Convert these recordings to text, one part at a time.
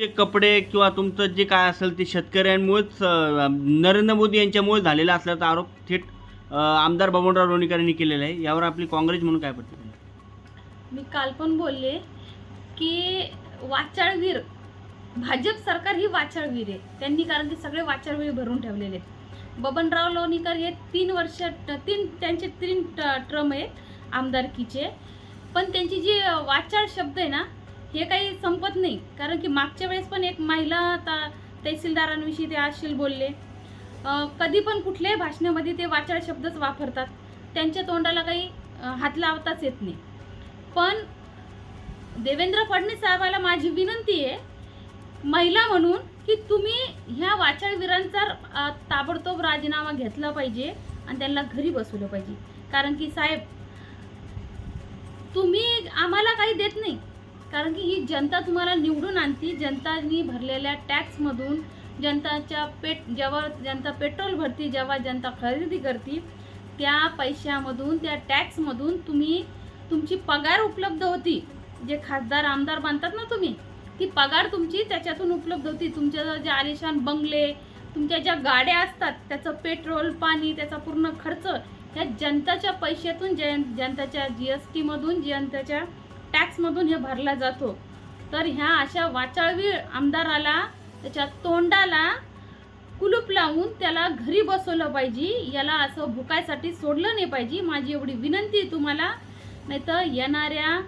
जे कपडे किंवा तुमचं जे काय असेल ते शेतकऱ्यांमुळेच नरेंद्र मोदी यांच्यामुळे झालेला असल्याचा आरोप थेट आमदार बबनराव लोणीकर यांनी केलेला आहे. यावर आपली काँग्रेस म्हणून काय प्रतिक्रिया? मी काल पण बोलले की वाचाळवीर भाजप सरकार ही वाचाळवीर आहे. त्यांनी कारण की सगळे वाचाळवीर भरून ठेवलेले आहेत. बबनराव लोणीकर हे तीन वर्ष तीन त्यांचे तीन ट्रम आहेत आमदारकीचे. पण त्यांची जी वाचाळ शब्द आहे ना हे काही संपत नाही. कारण की मागच्या वेळेस पण एक महिला ता तहसीलदारांविषयी ते आशील बोलले. कधी पण कुठल्याही भाषणामध्ये ते वाचाळ शब्दच वापरतात. त्यांच्या तोंडाला काही हात लावताच येत नाही. पण देवेंद्र फडणवीस साहेबाला माझी विनंती आहे महिला म्हणून की तुम्ही ह्या वाचाळवीरांचा ताबडतोब राजीनामा घेतला पाहिजे आणि त्यांना घरी बसवलं पाहिजे. कारण की साहेब तुम्ही आम्हाला काही देत नाही. कारण की ही जनता तुम्हाला निवडून आणती. जनतानी भरलेल्या टॅक्समधून जनताच्या पेट जेव्हा जनता पेट्रोल भरती जेव्हा जनता खरेदी करते त्या पैशामधून त्या टॅक्समधून तुम्ही तुमची पगार उपलब्ध होती. जे खासदार आमदार बांधतात ना तुम्ही ती पगार तुमची त्याच्यातून उपलब्ध होती. तुमच्या जे आलिशान बंगले तुमच्या ज्या गाड्या असतात त्याचं पेट्रोल पाणी त्याचा पूर्ण खर्च ह्या जनताच्या पैशातून जन जनताच्या जी एस टीमधून जनताच्या टॅक्समधून हे भरला जातो. तर ह्या अशा वाचाळवी आमदाराला त्याच्या तोंडाला कुलूप लावून त्याला घरी बसवलं पाहिजे. याला असं भुकायसाठी सोडलं नाही पाहिजे. माझी एवढी विनंती आहे तुम्हाला. नाही तर येणाऱ्या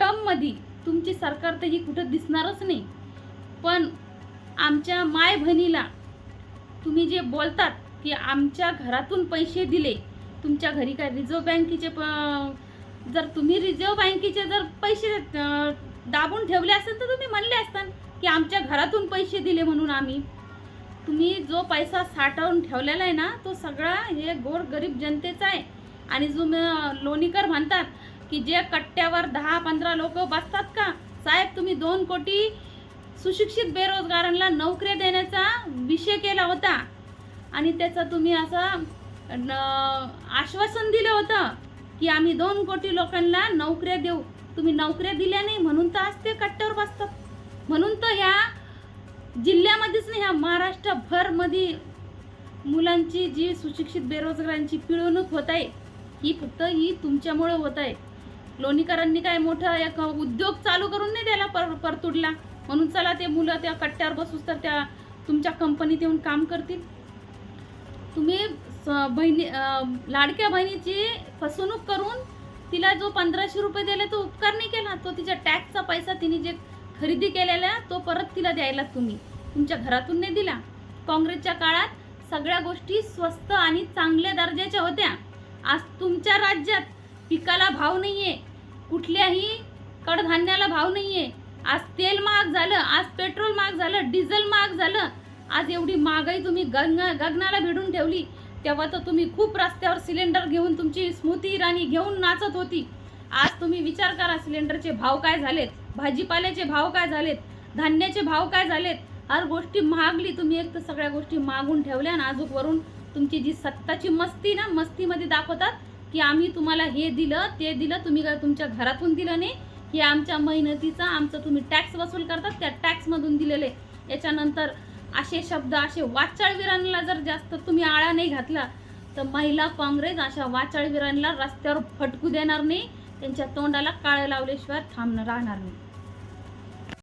टर्ममध्ये तुमची सरकार तर ही कुठं दिसणारच नाही. पण आमच्या माय बहिणीला तुम्ही जे बोलतात की आमच्या घरातून पैसे दिले तुमच्या घरी काय रिझर्व्ह बँकेचे प- जर तुम्ही रिझर्व्ह बँकेचे जर पैसे दाबून ठेवले असेल तर तुम्ही म्हणले असताल की आमच्या घरातून पैसे दिले म्हणून आम्ही. तुम्ही जो पैसा साठवून ठेवलेला आहे ना तो सगळा हे गोर गरीब जनतेचा आहे. आणि जो लोणीकर म्हणतात की जे कट्ट्यावर दहा पंधरा लोक बसतात का साहेब तुम्ही दोन कोटी सुशिक्षित बेरोजगारांना नोकऱ्या देण्याचा विषय केला होता. आणि त्याचा तुम्ही असं न- आश्वासन दिलं होतं. की आम्ही दोन कोटी लोकांना नोकऱ्या देऊ. तुम्ही नोकऱ्या दिल्या नाही म्हणून तर आज ते कट्ट्यावर बसतात. म्हणून तर ह्या जिल्ह्यामध्येच नाही ह्या महाराष्ट्रभरमध्ये मुलांची जी सुशिक्षित बेरोजगारांची पिळवणूक होत आहे ही फक्त ही तुमच्यामुळे होत आहे. लोणीकरांनी काय मोठा एक उद्योग चालू करून नाही द्यायला पर परतुडला? म्हणून चला ते मुलं त्या कट्ट्यावर बसूस तर त्या तुमच्या कंपनीत येऊन काम करतील. तुम्ही बहिणी लाडक्या बहिणीची फसवणूक करून तिला जो पंधराशे रुपये दिले तो उपकार नाही केला. तो तिच्या टॅक्सचा पैसा तिने जे खरेदी केलेला तो परत तिला द्यायला तुम्ही. तुमच्या घरातून नाही दिला. काँग्रेसच्या काळात सगळ्या गोष्टी स्वस्त आणि चांगल्या दर्जाच्या होत्या. आज तुमच्या राज्यात पिकाला भाव नाही आहे कुठल्याही कडधान्याला भाव नाही आहे आज तेल महाग झालं आज पेट्रोल महाग झालं डिझेल महाग झालं. आज एवढी महागाई तुम्ही गंग गगनाला भिडून ठेवली. तेव्हा तर तुम्ही खूप रस्त्यावर सिलेंडर घेऊन तुमची स्मृती इराणी घेऊन नाचत होती. आज तुम्ही विचार करा सिलेंडरचे भाव काय झालेत? भाजीपाल्याचे भाव काय झालेत? धान्याचे भाव काय झालेत? हर गोष्टी महागली. तुम्ही एक तर सगळ्या गोष्टी मागून ठेवल्या आणि आजूकवरून तुमची जी सत्ताची मस्ती ना मस्तीमध्ये दाखवतात की आम्ही तुम्हाला हे दिलं ते दिलं तुम्ही काय तुमच्या घरातून दिलं नाही? हे आमच्या मेहनतीचा आमचं तुम्ही टॅक्स वसूल करतात त्या टॅक्समधून दिलेले. याच्यानंतर असे शब्द असे वाचाळवीरांना जर जास्त तुम्ही आळा नाही घातला तर महिला काँग्रेस अशा वाचाळवीरांना रस्त्यावर फटकू देणार नाही. त्यांच्या तोंडाला काळं लावल्याशिवाय थांबणं राहणार नाही.